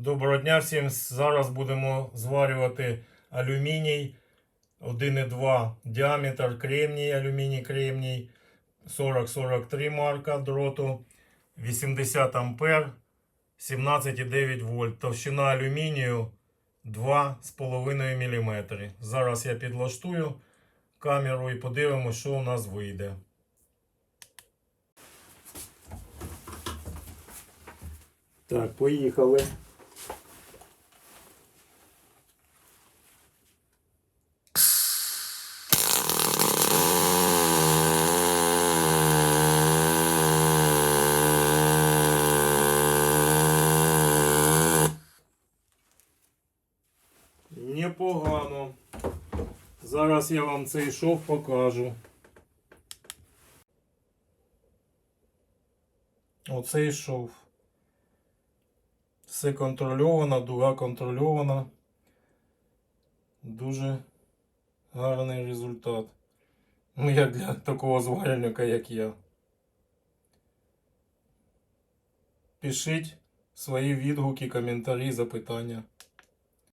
Доброго дня всім. Зараз будемо зварювати алюміній 1,2 діаметр кремній, алюміній кремній 4043 марка дроту 80 ампер 17,9 вольт. Товщина алюмінію 2,5 мм. Зараз я підлаштую камеру і подивимося, що у нас вийде. Так, поїхали. Непогано. Зараз я вам цей шов покажу. Оцей шов. Все контрольовано, дуга контрольована. Дуже гарний результат. Ну, як для такого зварювальника, як я. Пишіть свої відгуки, коментарі, запитання.